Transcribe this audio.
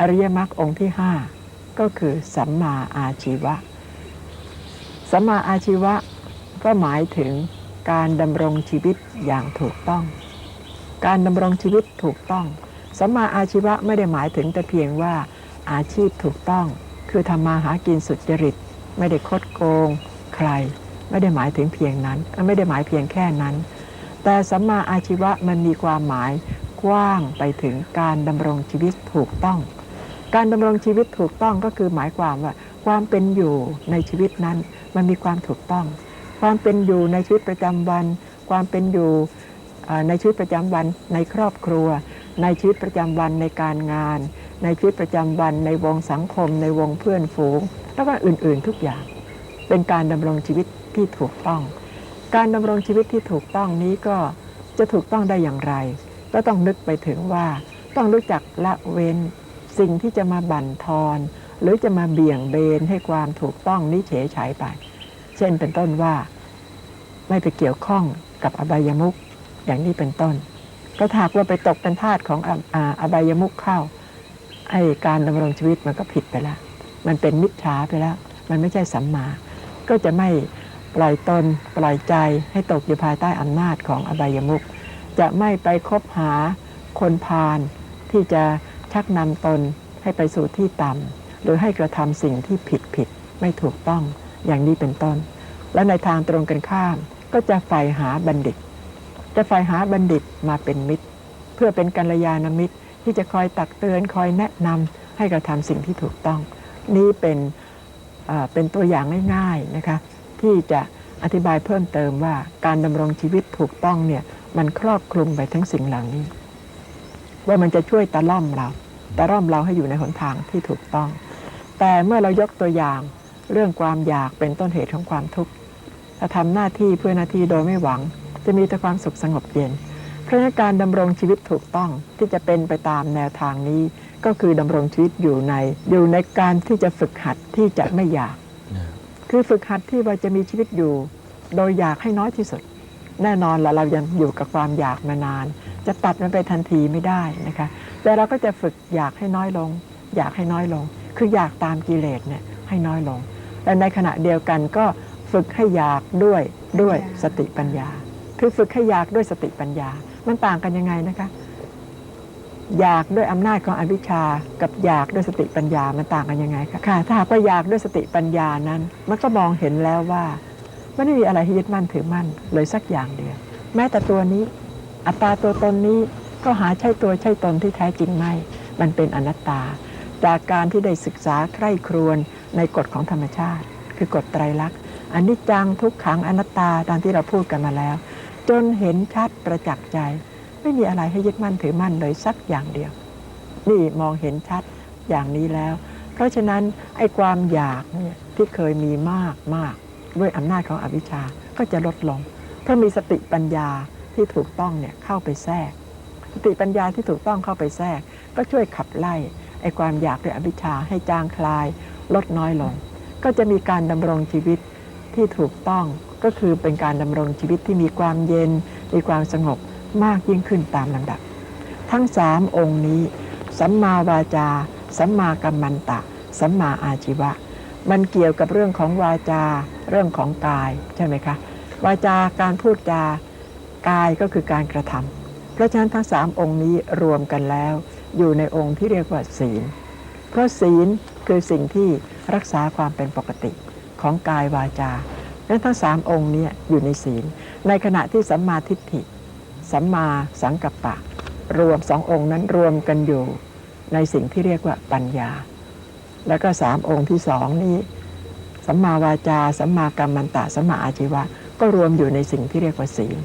อริยมรรคองค์ที่ห้าก็คือสัมมาอาชีวะ สัมมาอาชีวะก็หมายถึงการดำรงชีวิตอย่างถูกต้อง การดำรงชีวิตถูกต้อง สัมมาอาชีวะไม่ได้หมายถึงแต่เพียงว่าอาชีพถูกต้อง คือทำมาหากินสุจริต ไม่ได้คดโกง ใคร ไม่ได้หมายถึงเพียงนั้น ไม่ได้หมายเพียงแค่นั้น แต่สัมมาอาชีวะมันมีความหมายกว้างไปถึงการดำรงชีวิตถูกต้อง การดำรงชีวิตถูกต้องก็คือหมายความว่า ความเป็นอยู่ในชีวิตนั้น มันมีความถูกต้อง ความเป็นอยู่ในชีวิตประจำวัน ความเป็นอยู่ในชีวิตประจำวัน ในครอบครัว ในชีวิตประจำวันในการงาน ในชีวิตประจำวัน ในวงสังคม ในวงเพื่อนฝูง แล้วก็อื่นๆทุกอย่าง เป็นการดำรงชีวิตที่ถูกต้อง การดำรงชีวิตที่ถูกต้องนี้ก็จะถูกต้องได้อย่างไร ก็ต้องนึกไปถึงว่าต้องรู้จักละเว้น สิ่งที่จะมาบั่นทอน หรือจะมาเบี่ยงเบนให้ความถูกต้องนี้เฉยฉายไป เช่นเป็นต้นว่า ไม่ไปเกี่ยวข้องกับอบายมุขอย่างนี้เป็นต้น ก็ถาหากว่าไปตกเป็นทาสของอออบายมุขเข้าไอการดำรงชีวิตมันก็ผิดไปแล้ว มันเป็นมิจฉาไปแล้ว มันไม่ใช่สัมมา ก็จะไม่ปล่อยตนปล่อยใจให้ตกอยู่ภายใต้อำนาจของอบายมุขจะไม่ไปคบหาคนพาลที่จะ ชักนำตนให้ไปสู่ที่ต่ำหรือให้กระทำสิ่งที่ผิดผิดไม่ถูกต้องอย่างนี้เป็นต้น และในทางตรงกันข้ามก็จะใฝ่หาบัณฑิต จะใฝ่หาบัณฑิตมาเป็นมิตร เพื่อเป็นกัลยาณมิตรที่จะคอยตักเตือนคอยแนะนำให้กระทำสิ่งที่ถูกต้อง นี่เป็นเป็นตัวอย่างง่ายๆนะคะที่จะอธิบายเพิ่มเติมว่าการดำรงชีวิตถูกต้องเนี่ยมันครอบคลุมไปทั้งสิ่งเหล่านี้ ว่ามันจะช่วยตะล่อมเรา แตะล่อมเราให้อยู่ในหนทางที่ถูกต้อง แต่เมื่อเรายกตัวอย่างเรื่องความอยากเป็นต้นเหตุของความทุกข์ถ้าทำหน้าที่เพื่อหน้าที่โดยไม่หวัง จะมีแต่ความสุขสงบเย็นเพราะนั้นการดำรงชีวิตถูกต้องที่จะเป็นไปตามแนวทางนี้ ก็คือดำรงชีวิตอยู่ใน อยู่ในการที่จะฝึกหัดที่จะไม่อยาก คือฝึกหัดที่ว่าจะมีชีวิตอยู่ โดยอยากให้น้อยที่สุด แน่นอนละเรายังอยู่กับความอยากมานาน จะตัดมันไปทันทีไม่ได้นะคะ แต่เราก็จะฝึกอยากให้น้อยลง อยากให้น้อยลง คืออยากตามกิเลสเนี่ยให้น้อยลง และในขณะเดียวกันก็ฝึกให้อยากด้วยด้วยสติปัญญา คือฝึกให้อยากด้วยสติปัญญา มันต่างกันยังไงนะคะ อยากด้วยอำนาจของอวิชชา กับอยากด้วยสติปัญญา มันต่างกันยังไงคะค่ะถ้าหากว่าอยากด้วยสติปัญญานั้น มันก็มองเห็นแล้วว่า มันไม่มีอะไรที่ยึดมั่นถือมั่นเลยสักอย่างเดียว แม้แต่ตัวนี้ อัตตาตัวตนนี้ก็หาใช่ตัวใช่ตนที่แท้จริงไม่ มันเป็นอนัตตา จากการที่ได้ศึกษาใคร่ครวญในกฎของธรรมชาติ คือกฎไตรลักษณ์อนิจจังทุกขังอนัตตาตามที่เราพูดกันมาแล้ว จนเห็นชัดประจักษ์ใจ ไม่มีอะไรให้ยึดมั่นถือมั่นเลยสักอย่างเดียว นี่มองเห็นชัดอย่างนี้แล้ว เพราะฉะนั้นไอ้ความอยากเนี่ยที่เคยมีมากมากด้วยอำนาจของอวิชชาก็จะลดลงเพราะมีสติปัญญา ที่ถูกต้องเนี่ยเข้าไปแทรก สติปัญญาที่ถูกต้องเข้าไปแทรก ก็ช่วยขับไล่ไอ้ความอยากด้วยอวิชชาให้จางคลาย ลดน้อยลง ก็จะมีการดำรงชีวิตที่ถูกต้องก็คือเป็นการดำรงชีวิตที่มีความเย็น มีความสงบมากยิ่งขึ้นตามลำดับ ทั้งสามองค์นี้ สัมมาวาจา สัมมากัมมันตะ สัมมาอาชีวะ มันเกี่ยวกับเรื่องของวาจา เรื่องของกายใช่ไหมคะ วาจาการพูดจา กายก็คือการกระทำเพราะฉะนั้นทั้งสามองค์นี้รวมกันแล้ว อยู่ในองค์ที่เรียกว่าศีล เพราะศีลคือสิ่งที่รักษาความเป็นปกติของกายวาจาดังนั้นทั้งสามองค์นี้อยู่ในศีล ในขณะที่สัมมาทิฏฐิ สัมมาสังกัปปะ รวมสององค์นั้นรวมกันอยู่ในสิ่งที่เรียกว่าปัญญา แล้วก็สามองค์ที่สองนี้สัมมาวาจา สัมมากัมมันตะ สัมมาอาชีวะ ก็รวมอยู่ในสิ่งที่เรียกว่าศีล